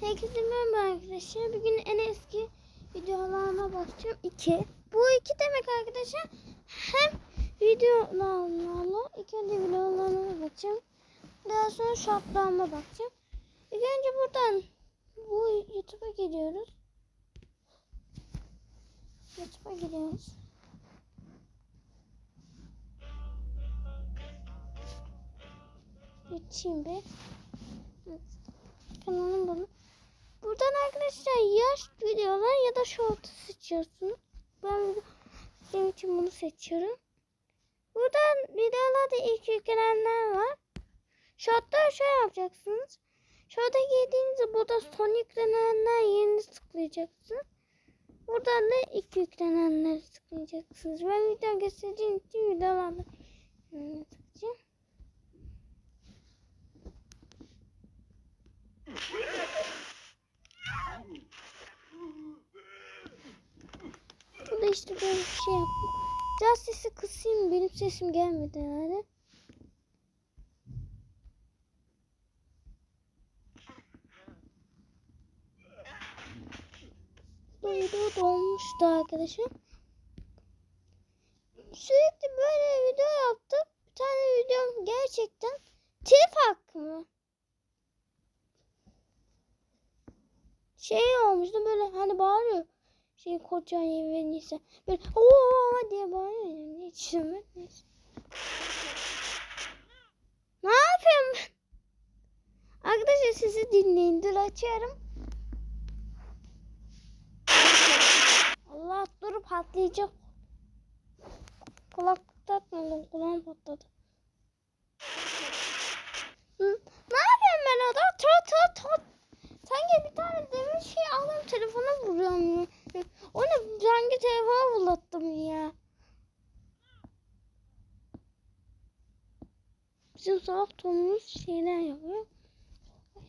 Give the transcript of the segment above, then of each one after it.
Herkese merhaba arkadaşlar. Bugün en eski videolarına bakacağım. İki. Bu iki demek arkadaşlar. Hem videolarla ilk önce videolarına bakacağım. Daha sonra shortlarıma bakacağım. İlk önce buradan bu YouTube'a giriyoruz. YouTube'a giriyoruz. Geçeyim bir. Evet. Kanalım bunu. Buradan arkadaşlar yaş videolar ya da short seçiyorsunuz. Ben benim için bunu seçiyorum. Buradan videolarda ilk yüklenenler var. Short'ta şöyle yapacaksınız. Short'a girdiğinizde burada son yüklenenler yerini tıklayacaksınız. Buradan da ilk yüklenenleri tıklayacaksınız. Ben video göstereceğim için videolarda yani Bu işte böyle bir şey yaptım. Biraz sesi kısayım. Benim sesim gelmedi herhalde. Duydu dolmuştu arkadaşım. Sürekli böyle video yaptım. Bir tane videom gerçekten telif hakkı mı? Şey olmuştu böyle hani bağırıyor şey koca ve böyle ooo diye bağırıyor yani neyse. Ne yapıyorum ben? Arkadaşlar sizi dinleyin dur açıyorum. Allah dur patlayacak. Kulaklık takmadım kulağım patladı. Hı, Ne yapıyorum ben orada? Tot tot tot. Sanki bir tane demir şey aldım telefona vuruyorum ya. O ne sanki telefona fırlattım ya. Tom'umuz şeyler yapıyor.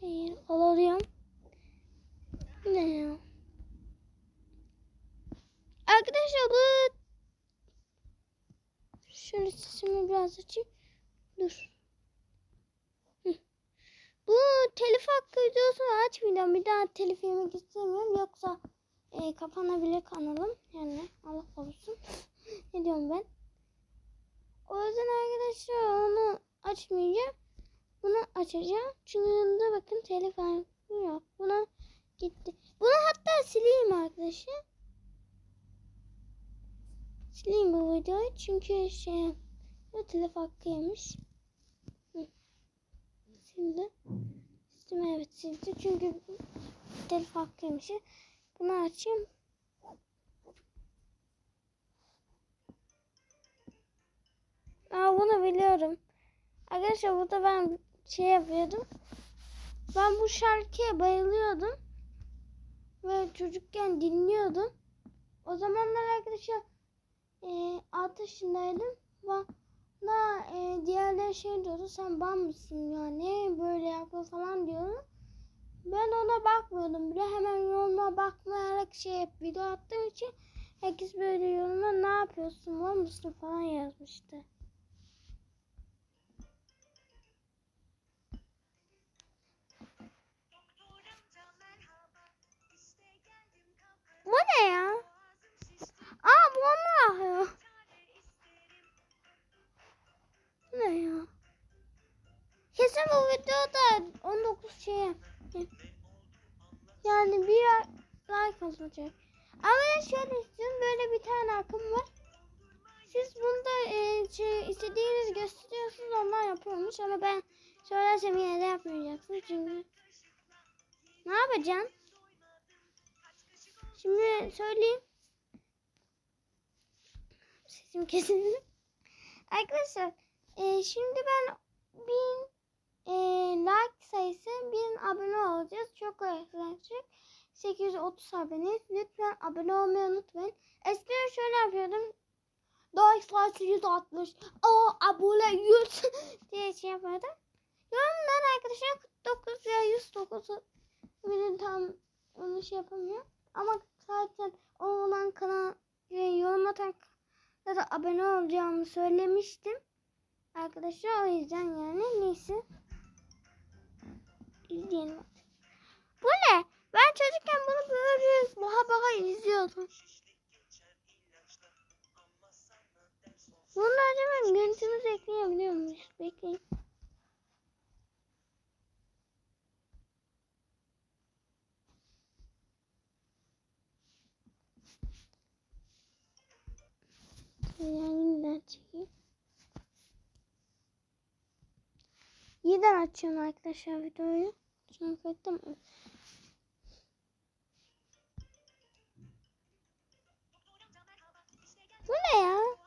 Hayır alıyorum. Ne ya? Arkadaşlar bu şöyle sesimi biraz açayım. Dur. Bu telif hakkı videosunu açmayacağım. Bir daha telif yemek istemiyorum. Yoksa e, kapanabilir kanalım. Yani Allah korusun. ne diyorum ben? O yüzden arkadaşlar onu açmayacağım. Bunu açacağım. Çünkü yanında bakın telif yok. Buna gitti. Bunu hatta sileyim arkadaşlar. Sileyim bu videoyu. Çünkü şey bu telif hakkı yemiş. Hı. Sildi. Sildim evet sildi. Çünkü telif hakkı yemiş. Bunu açayım. Aa bunu biliyorum. Arkadaşlar burada ben şey yapıyordum. Ben bu şarkıya bayılıyordum. Ve çocukken dinliyordum. O zamanlar arkadaşlar e, 6 yaşındaydım. Bana e, diğerleri şey diyordu. Sen ban mısın yani böyle yapıyor falan diyordu. Ben ona bakmıyordum bile. Hemen yoruma bakmayarak şey yap, video attığım için herkes böyle yoruma ne yapıyorsun var mısın falan yazmıştı. Bu ne ya? Aa bu onlar ya. Ne ya? Kesin bu videoda 19 şey yani bir like olacak. Ama ben şöyle istiyorum. Böyle bir tane akım var. Siz bunda e, şey, istediğiniz gösteriyorsunuz. Onlar yapıyormuş. Ama ben söylersem yine de yapmayacaksın. Çünkü ne yapacaksın? Şimdi söyleyeyim. Sesim kesildi. Arkadaşlar e, şimdi ben bin e, like sayısı bin abone olacağız. Çok yaklaşık 830 abone. Lütfen abone olmayı unutmayın. Eskiden şöyle yapıyordum. Like sayısı 160. O abone 100 diye şey yapıyordum. Yorumdan arkadaşlar 49 veya 109 benim tam onu şey yapamıyorum. Ama zaten o olan kanal e, yorum atan ya da abone olacağımı söylemiştim. Arkadaşlar o yüzden yani neyse. İzleyelim artık. çocukken bunu böyle baha baha izliyordum. Bunu acaba görüntümüzü ekleyebiliyor muyuz? Bekleyin. Yeniden çekeyim. Yeniden açıyorum arkadaşlar videoyu. Şu ettim. Bu ne ya?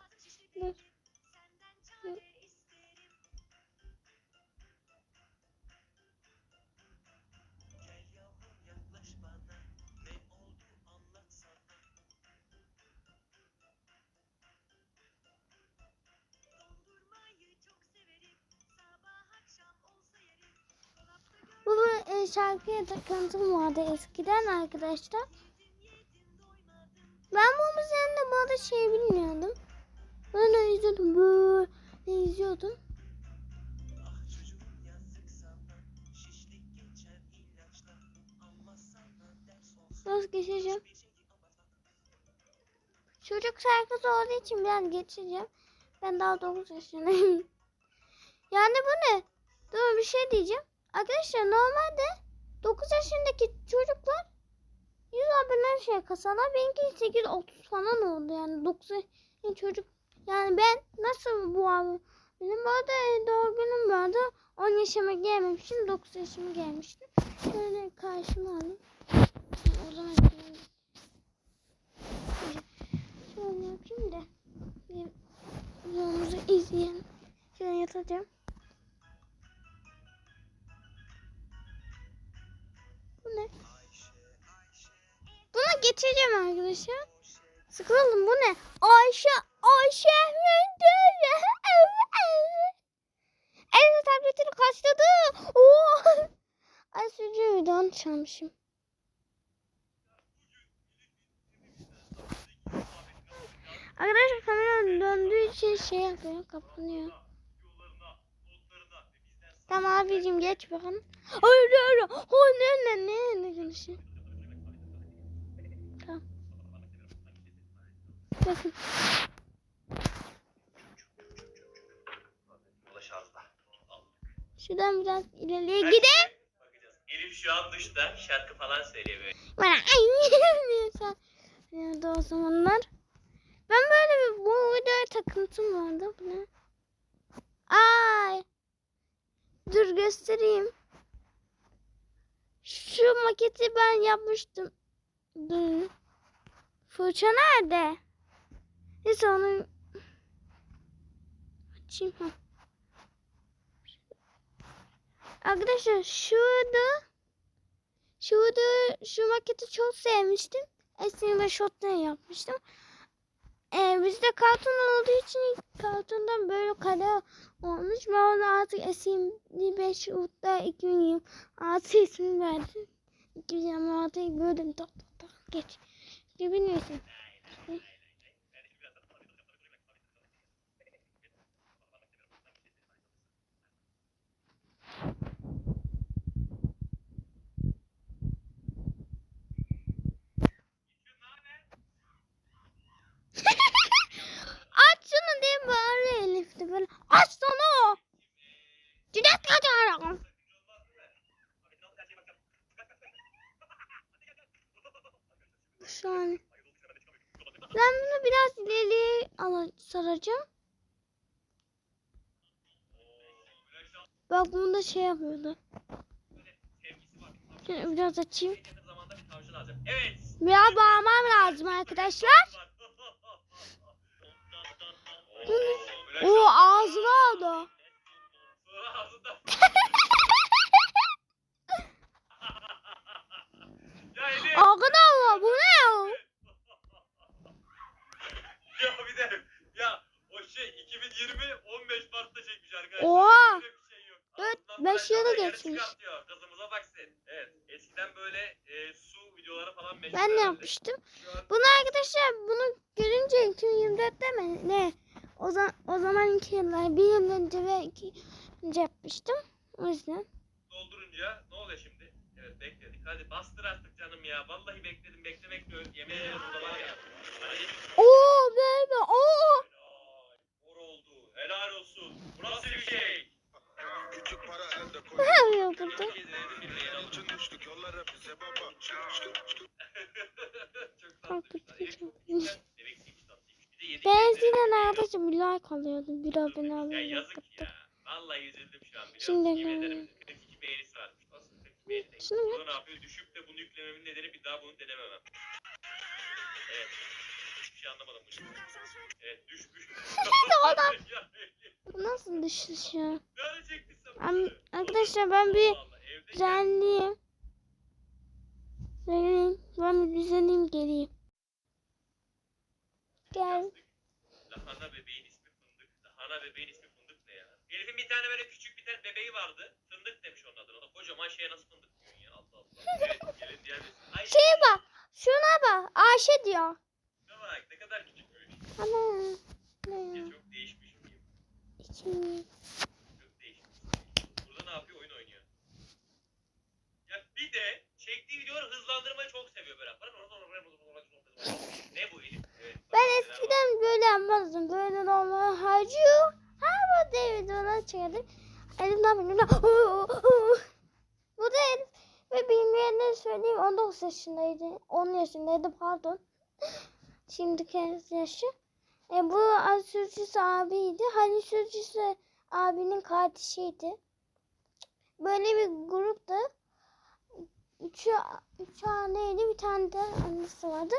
E, şarkıya takıntım vardı eskiden arkadaşlar. Ben bu üzerinde bu şey bilmiyordum. De izliyordum böyle izliyordum. Biraz geçeceğim. Çocuk şarkısı olduğu için biraz geçeceğim. Ben daha 9 yaşındayım. yani bu ne? Dur bir şey diyeceğim. Arkadaşlar normalde 9 yaşındaki çocuklar 100 abone şey kasalar. Benimki 830 falan oldu yani 9 yaşındaki çocuk. Yani ben nasıl bu abi? Benim bu arada doğum günüm vardı. 10 yaşıma gelmemiştim. 9 yaşıma gelmiştim. Şöyle karşıma alayım. O zaman şöyle, yapayım da videomuzu izleyelim. Şöyle yatacağım. Bu ne? Buna geçeceğim arkadaşlar. Sıkıldım bu ne? Ayşe, Ayşe Mendele. Evet tabletini kaçladı. Oo. Ay sürücü videonu çalmışım. Arkadaşlar kamera döndüğü için şey yapıyor, kapanıyor. Tamam abicim geç bakalım. Hayır hayır. Hayır ne ne ne ne konuşuyor? Tamam. Bakın. Şuradan biraz ileriye gidelim. Elif şu an duşta şarkı falan söylüyor. Bana sen. Nerede o zamanlar? Ben böyle bir bu videoya takıntım vardı. Bu ne? Ay. Dur göstereyim. Şu maketi ben yapmıştım. Fırça nerede? Neyse onu açayım. Arkadaşlar şurada şurada şu maketi çok sevmiştim. Esin ve Shot'tan yapmıştım. Ee, bizde karton olduğu için kartondan böyle kare olmuş. Ben ona artık Esin 5 Uğut'ta 2026 ismini verdim. 2026'yı gördüm tak tak tak geç. İşte bilmiyorsun. Aç şunu diye bağırıyor Elif de böyle. Aç sana. Cüneyt kaçar. Şu an. Ben bunu biraz ileriye ala- saracağım. Bak bunu da şey yapıyordu. Şöyle biraz açayım. Evet. Biraz bağırmam lazım arkadaşlar. Oo, O ağzına aldı. Ağzında. ya Elif. Arkadaşlar bu ne ya? Ya bir de ya o şey 2020 15 Mart'ta çekmiş arkadaşlar. Oha! Öyle bir şey yok. Dört, Ağzından çıkartıyor. Kızımıza bak sen. Evet. Eskiden böyle e, su videoları falan meşhur Ben herhalde. yapmıştım. An Bunu arkadaşlar bunu görünce 2024'te mi ne? O zaman o zaman iki yıllar bir yıl önce ve iki önce yapmıştım. O yüzden. doldurunca ne oluyor şimdi? Evet bekledik. hadi bastır artık canım ya. Vallahi bekledim beklemek de yemin ederim burada var ya. Oo baby. Oo. Helal. Oldu. Helal olsun. Bir şey? Küçük para elde koy. Ne yapıyor burada? Düştük yollara bize baba. Güzel. Bebeksiymiş tatlıymış. Bir like alıyordum. Bir abone Ya alıyordum. yazık ya. Vallahi üzüldüm şu an Şimdi ne? ederim 42 beğenisi varmış. Aslında 42 beğeni değil. Şimdi ne? Ne yapıyor? Düşüp de bunu yüklememin nedeni bir daha bunu denememem. Evet. Hiçbir şey anlamadım. Evet düşmüş. Ya, Bu nasıl düşüş ya? Nerede çektin sen Am- bunları? Arkadaşlar ben bir düzenleyeyim. Düzenleyeyim. Ben bir düzenleyeyim geleyim. Gel. Lahana bebeğin ismi Fındık. Lahana bebeğin ismi Fındık ne ya? Elif'in bir tane böyle küçük bir tane bebeği vardı. Fındık demiş onun adına. O kocaman şeye nasıl fındık diyorsun ya Allah Allah. Evet gelin diğer bir. Şeye bak. Şuna bak. Ayşe diyor. şuna bak ne kadar küçükmüş. Ana. Ya Ne? çok değişmiş değişmiş. Burada ne yapıyor? Oyun oynuyor. Ya bir de çektiği videoları hızlandırmayı çok seviyor böyle. Ne bu Elif? Evet, Ben eskiden böyle yapmazdım. Böyle normal harcıyor. Her bu ona çekerdim. Elimden benim Bu da Elif. Ve bilmeyenlere söyleyeyim 19 yaşındaydı. 10 yaşındaydı pardon. Şimdiki yaşı. E, bu Ali Sürcüsü abiydi. Halil Sürcüsü abinin kardeşiydi. Böyle bir grupta üçü, üç anneydi bir tane de annesi vardı.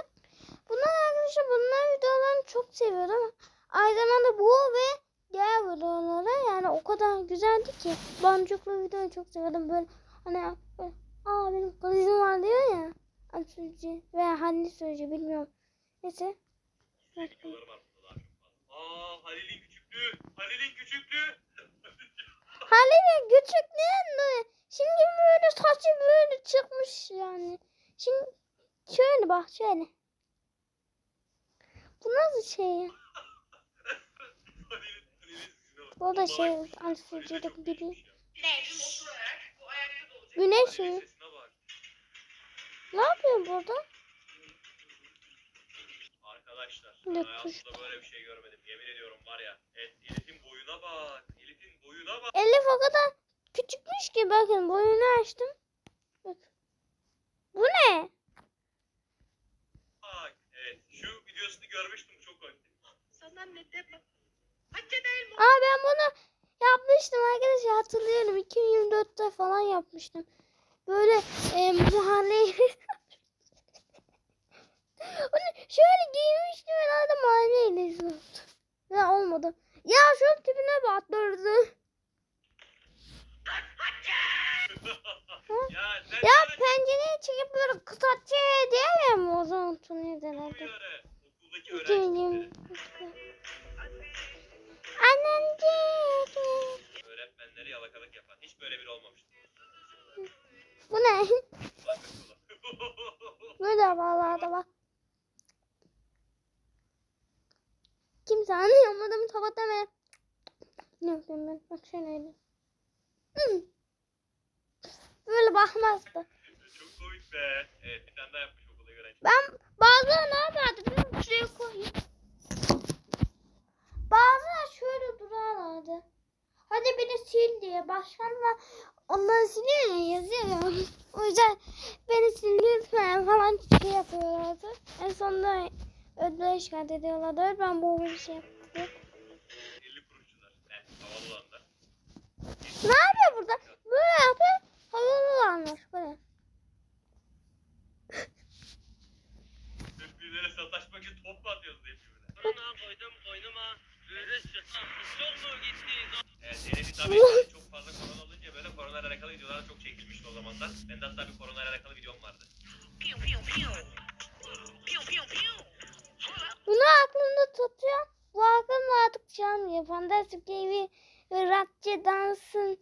Bunlar arkadaşlar bunlar videolarını çok seviyorum. Aynı zamanda bu ve diğer videoları yani o kadar güzeldi ki. Boncuklu videoyu çok seviyordum böyle hani böyle, aa benim kızım var diyor ya. Asuci veya Hanni Sözcü bilmiyorum. Neyse. Güzel videoları var burada daha çok fazla. Aa Halil'in küçüklüğü. Halil'in küçüklüğü. Halil'in küçüklüğünde şimdi böyle saçı böyle çıkmış yani. Şimdi şöyle bak şöyle. Bu nasıl şey. Bu da şey çok biri. ya. Güneş. Mi? Ne yapıyor burada? Arkadaşlar Ne hayatımda böyle bir şey görmedim. Yemin ediyorum var ya. Evet, Elif'in boyuna bak. Elif'in boyuna bak. Elif o kadar küçükmüş ki bakın boyunu açtım. Bak. Bu ne? Bak. Evet şu videosunu görmüştüm çok komikti. Senden ne değil mi? Aa ben bunu yapmıştım arkadaşlar hatırlıyorum 2024'te falan yapmıştım. Böyle e, mahalle Onu şöyle giymiştim herhalde mahalleyle oldu. Ya olmadı. Ya şu tipine battırdı. ya Ya böyle pencereye çıkıp böyle kısaççı diyemem mi o zaman uyarı. Okuldaki Giyeyim. öğrencileri. Annemciğim. Öğretmenleri yalakalık yapan. Hiç böyle biri olmamıştı. Bu ne? Böyle vallahi da bak. Kimse anlayamadığımı tokat deme. Ne yapayım ben? Bak şöyle. Hı. Böyle bakmazdı. çok komik be. Evet bir tane daha yapmış okuldaki öğrenci. Ben bazıları ne yapardı biliyor musun? Şuraya koyayım. Bazıları şöyle durarlardı. Hadi beni sil diye. Başkanlar onları siliyor ya yazıyor ya. O yüzden beni sil lütfen falan şey yapıyorlardı. En sonunda ödüle şikayet ediyorlardı. Ben bu bir şey yaptım. 50 kuruşçular. Evet havalı olanlar. Ne yapıyor burada? Böyle yapıyor. Havalı olanlar. Böyle. Birbirlere sataşmak için top mu atıyorsunuz hep birbirine? Korona koydum koynuma. Virüs çıktı. Çok mu gitti? Evet Elif'i tabii çok fazla korona olunca böyle korona alakalı videolar çok çekilmişti o zamanlar. Ben de hatta bir korona alakalı videom vardı. Artık çalmıyor. Fantastic TV ve Rockçı Dans'ın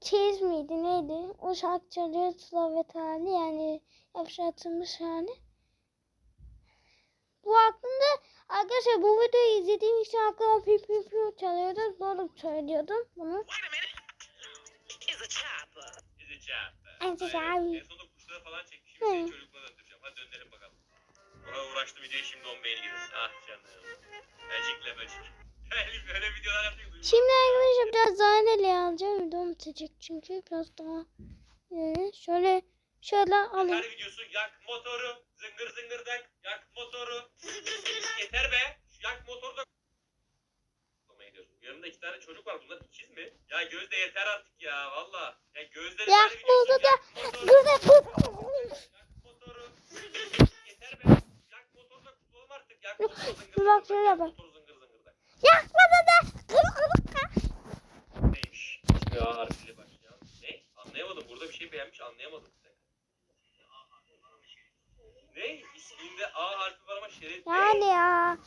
Chase miydi neydi? O şarkı çalıyor Slavet hali yani yapışatılmış hali. Bu aklımda arkadaşlar bu videoyu izlediğim için aklıma piu piu piu çalıyordu. Doğru söylüyordum bunu. Wait a minute. It's a chopper. En sonunda falan döndüreceğim. Hadi bakalım. Ona uğraştım videoyu şimdi 10 beğeni gidiyor. Ah canım. Böcekle böcek. Böyle videolar duymuyor Şimdi arkadaşlar biraz daha nereye alacağım? Videom bitecek çünkü biraz daha. Yani şöyle şöyle alayım. Her videosu yak motoru, zıngır zıngırdak, yak motoru. Yeter be. Şu yak motoru da. Yanımda iki tane çocuk var. Bunlar ikiz mi? Ya Gözde yeter artık ya. Valla. Ya Gözde Ya, burada da- motoru, Burada bu. yak motoru. Yeter be. Yak motoru da kurtulalım artık. Yak motoru zıngır bak şöyle bak. Yakmadı da. Neymiş? İsmi A harfiyle başlayan. Ne? Anlayamadım. Burada bir şey beğenmiş anlayamadım. Ne? İsminde A harfi var ama şeref. Yani ya.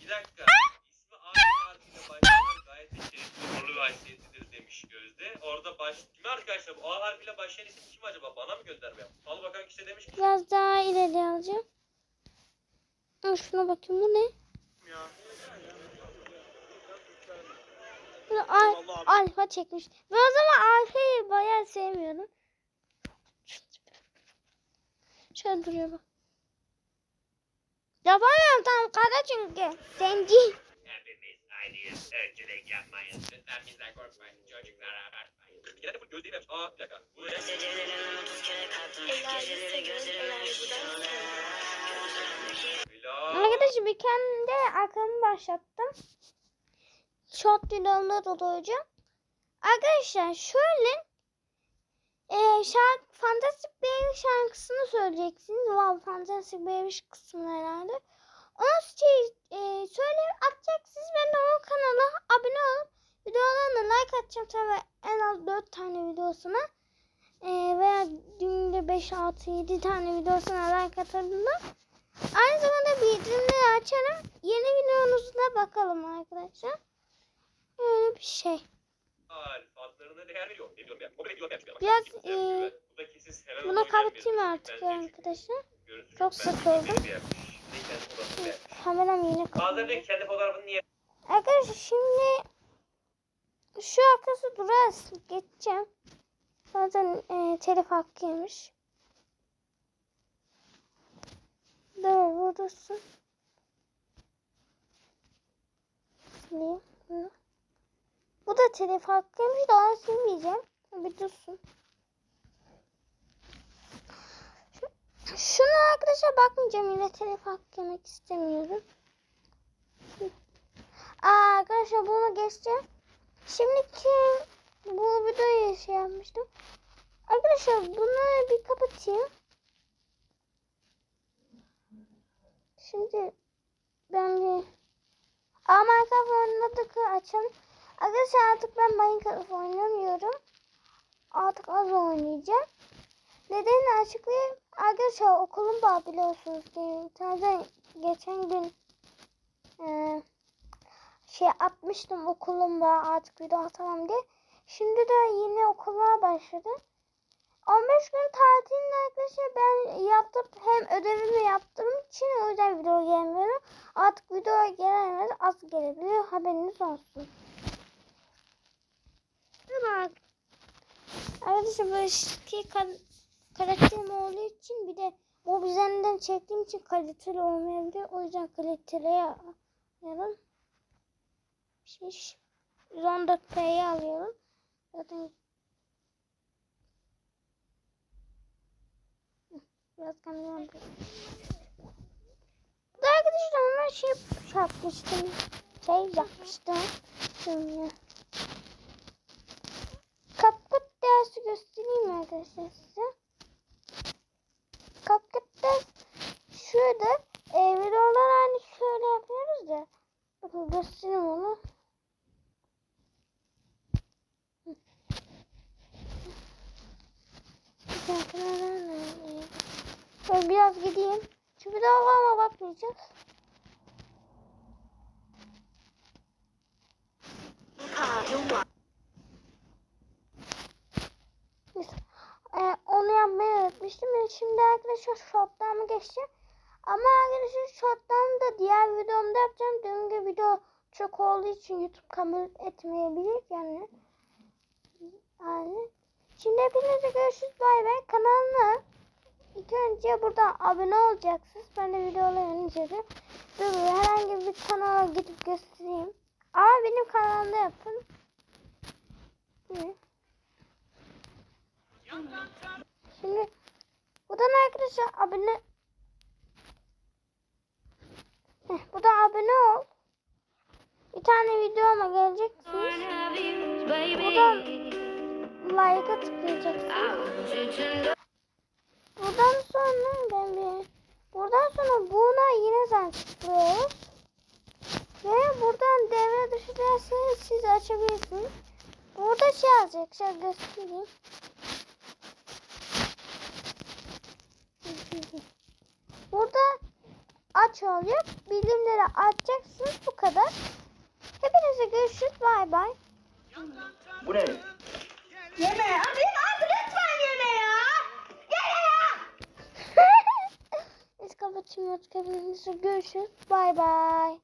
Bir dakika. İsmi A harfiyle başlayan gayet de şerefli, onurlu ve haysiyetlidir demiş Gözde. Orada baş... Kimi arkadaşlar bu A harfiyle başlayan isim kim acaba? Bana mı gönderme yaptı? Al bakan kişi de demiş ki Biraz daha ileri alacağım. Ha, şuna bakayım bu ne? Ya. Bu al, alfa çekmiş. Ben o zaman alfayı bayağı sevmiyordum. Şöyle duruyor bak. Yapamıyorum tam kara çünkü. Zenci. Hepimiz aynıyız. Öncülük yapmayın. Lütfen bizden korkmayın. Çocuklara abartmayın. Yine de bu Gözde'yi vermiş. Aa bir dakika. Bu ne? Bilal. Arkadaşlar bir kendi arkamı başlattım. Videomda da olacağım. Arkadaşlar şöyle e, şarkı Fantastic Baby şarkısını söyleyeceksiniz. Wow Fantastic Baby kısmı herhalde. Onu şey, e, söyleyip atacaksınız. Ben de o kanala abone olup videolarına like atacağım. Tabii en az 4 tane videosuna. E, veya günde 5, 6, 7 tane videosuna like atabilirim. Aynı zamanda bildirimleri açarım. Yeni videonuzda bakalım arkadaşlar. Öyle bir şey. Biraz, e, Bunu kapatayım artık arkadaşlar. Çok sıkıldım. Kameram yine Bazıları diyor kapandı. ki kendi fotoğrafını niye Arkadaşlar şimdi şu arkası duras geçeceğim. Zaten e, telif hakkı yemiş. Dur buradasın. Sileyim bunu. Bu da telif hakkıymış da onu silmeyeceğim. Bir dursun. Şu- Şuna bakmayacağım yine telif hakkı yemek istemiyorum. Aa, arkadaşlar bunu geçeceğim. Şimdiki bu videoyu şey yapmıştım. Arkadaşlar bunu bir kapatayım. Şimdi ben bir Aa Minecraft oynadık açalım. Arkadaşlar artık ben Minecraft oynamıyorum. Artık az oynayacağım. Nedenini açıklayayım. Arkadaşlar okulum var biliyorsunuz. Zaten geçen gün eee şey atmıştım okulumda artık video atamam diye. Şimdi de yeni okullar başladı. 15 gün tatilinde arkadaşlar ben yaptım hem ödevimi yaptığım için o yüzden video gelmiyorum. Artık video gelemez az gelebilir haberiniz olsun. Bak. Arkadaşlar böyle şey kal- karakterim olduğu için bir de mob üzerinden çektiğim için kaliteli olmayabilir. O yüzden kaliteli ayarım. Şiş. 114p'yi alıyorum. Zaten biraz da arkadaşlar ben şey yapmıştım. Şey yapmıştım. Şimdi. Kapkut dersi göstereyim mi arkadaşlar size? Kapkut ders şurada e, videolar hani şöyle yapıyoruz ya. Bakın göstereyim onu. Şöyle biraz gideyim. Çünkü daha ama bakmayacağız. Biz, e, onu yapmayı öğretmiştim. Ben şimdi arkadaşlar geçeceğim. Ama arkadaşlar shortlarımı da diğer videomda yapacağım. Dünkü video çok olduğu için YouTube kabul etmeyebilir yani. Yani Şimdi hepinize görüşürüz. Bay bay. Kanalına ilk önce buradan abone olacaksınız. Ben de videoları inceleyeceğim. Dur herhangi bir kanala gidip göstereyim. Ama benim kanalımda yapın. Hı. Şimdi buradan arkadaşlar abone Heh, buradan abone ol. Bir tane videoma geleceksiniz. Buradan like'a tıklayacaksınız. Buradan sonra ben bir buradan sonra buna yine sen tıklıyoruz. Ve buradan devre dışı derseniz siz açabilirsiniz. Burada şey yazacak. Şöyle göstereyim. Burada aç olacak. Bildirimleri açacaksınız. Bu kadar. Hepinize görüşürüz. Bay bay. Bu ne? Yeme. Abi, abi lütfen yeme ya. Yeme ya. Biz kapatıyoruz. Hepinize görüşürüz. Bay bay.